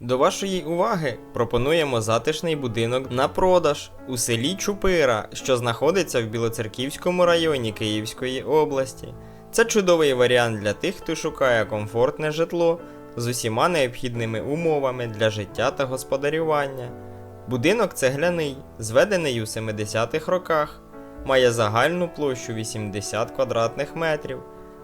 До вашої уваги пропонуємо затишний будинок на продаж у селі Чупира, що знаходиться в Білоцерківському районі Київської області. Це чудовий варіант для тих, хто шукає комфортне житло з усіма необхідними умовами для життя та господарювання. Будинок цегляний, зведений у 70-х роках, має загальну площу 80 квадратних метрів.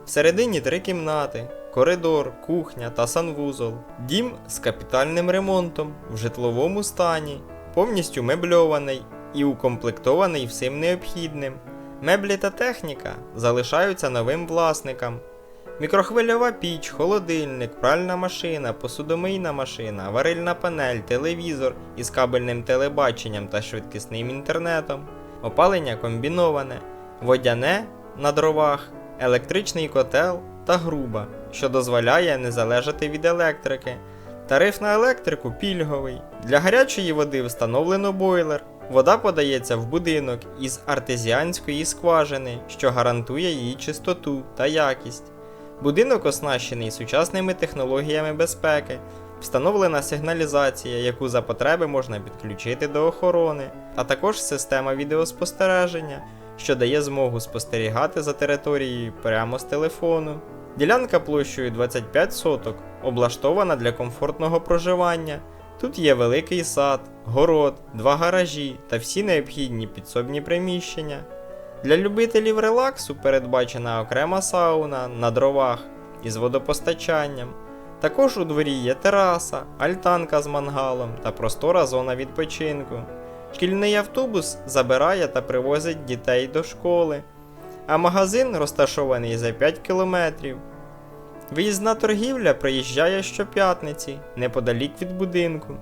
Всередині три кімнати, коридор, кухня та санвузол. Дім з капітальним ремонтом в житловому стані, повністю мебльований і укомплектований всім необхідним. Меблі та техніка залишаються новим власникам. Мікрохвильова піч, холодильник, пральна машина, посудомийна машина, варильна панель, телевізор із кабельним телебаченням та швидкісним інтернетом, опалення комбіноване, водяне на дровах, електричний котел та груба, що дозволяє не залежати від електрики. Тариф на електрику пільговий. Для гарячої води встановлено бойлер. Вода подається в будинок із артезіанської скважини, що гарантує її чистоту та якість. Будинок оснащений сучасними технологіями безпеки, встановлена сигналізація, яку за потреби можна підключити до охорони, а також система відеоспостереження, що дає змогу спостерігати за територією прямо з телефону. Ділянка площею 25 соток облаштована для комфортного проживання. Тут є великий сад, город, два гаражі та всі необхідні підсобні приміщення. Для любителів релаксу передбачена окрема сауна на дровах із водопостачанням. Також у дворі є тераса, альтанка з мангалом та простора зона відпочинку. Шкільний автобус забирає та привозить дітей до школи, а магазин розташований за 5 кілометрів. Виїзна торгівля приїжджає щоп'ятниці, неподалік від будинку.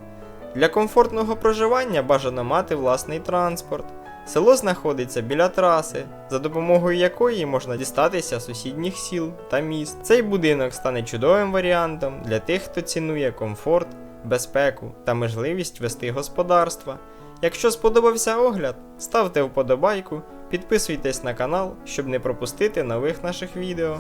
Для комфортного проживання бажано мати власний транспорт. Село знаходиться біля траси, за допомогою якої можна дістатися сусідніх сіл та міст. Цей будинок стане чудовим варіантом для тих, хто цінує комфорт, безпеку та можливість вести господарства. Якщо сподобався огляд, ставте вподобайку, підписуйтесь на канал, щоб не пропустити нових наших відео.